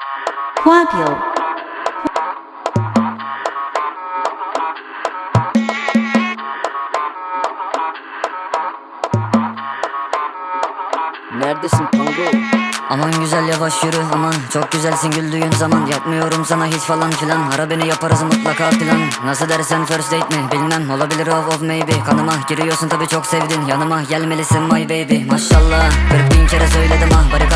花表 Neredesin Tango? Aman güzel yavaş yürü aman. Çok güzelsin güldüğün zaman. Yapmıyorum sana hiç falan filan. Ara beni yaparız mutlaka plan. Nasıl dersen first date mi? Bilmem. Olabilir of of maybe. Kanıma giriyorsun tabi çok sevdin. Yanıma gelmelisin my baby. Maşallah. 40 bin kere söyledim ah Barikat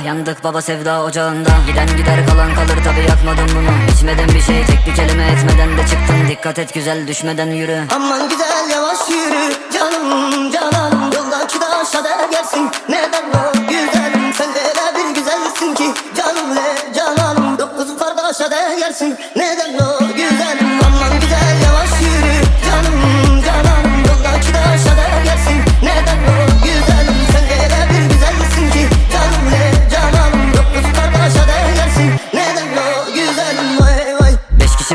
Yandık baba sevda ocağında. Giden gider kalan kalır tabi yakmadım bunu. İçmedim bir şey tek bir kelime etmeden de çıktım. Dikkat et güzel düşmeden yürü. Aman güzel yavaş yürü. Canım canan Yoldaki da gelsin Neden o güzelim sen öyle bir güzelsin ki? Canım le cananım Dokuz kardeşe de gelsin Neden o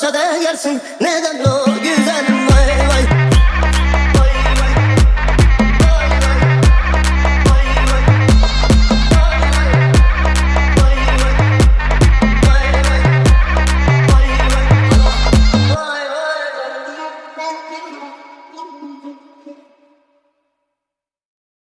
Kardeşe de gelsin Neden o güzelim vay. Vay Vay vay.